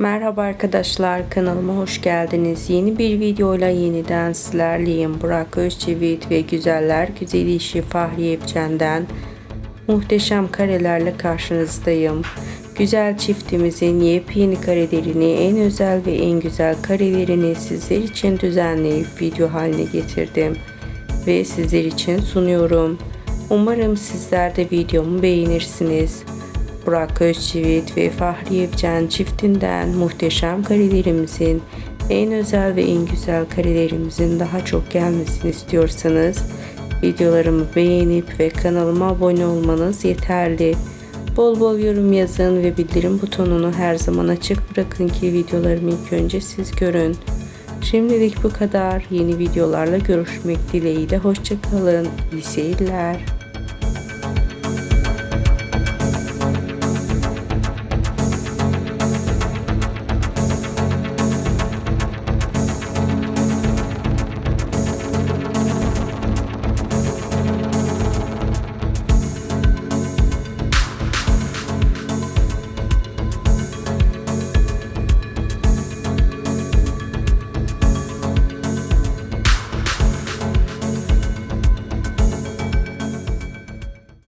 Merhaba arkadaşlar kanalıma hoş geldiniz. Yeni bir videoyla yeniden sizlerleyim. Burak Özçivit ve Güzeller Güzeli işi Fahriye Evcen'den muhteşem karelerle karşınızdayım. Güzel çiftimizin yepyeni karelerini, en özel ve en güzel karelerini sizler için düzenleyip video haline getirdim ve sizler için sunuyorum. Umarım sizler de videomu beğenirsiniz. Burak Özçivit ve Fahriye Evcen çiftinden muhteşem karelerimizin en özel ve en güzel karelerimizin daha çok gelmesini istiyorsanız videolarımı beğenip ve kanalıma abone olmanız yeterli. Bol bol yorum yazın ve bildirim butonunu her zaman açık bırakın ki videolarımı ilk önce siz görün. Şimdilik bu kadar. Yeni videolarla görüşmek dileğiyle. Hoşçakalın. İyi seyirler.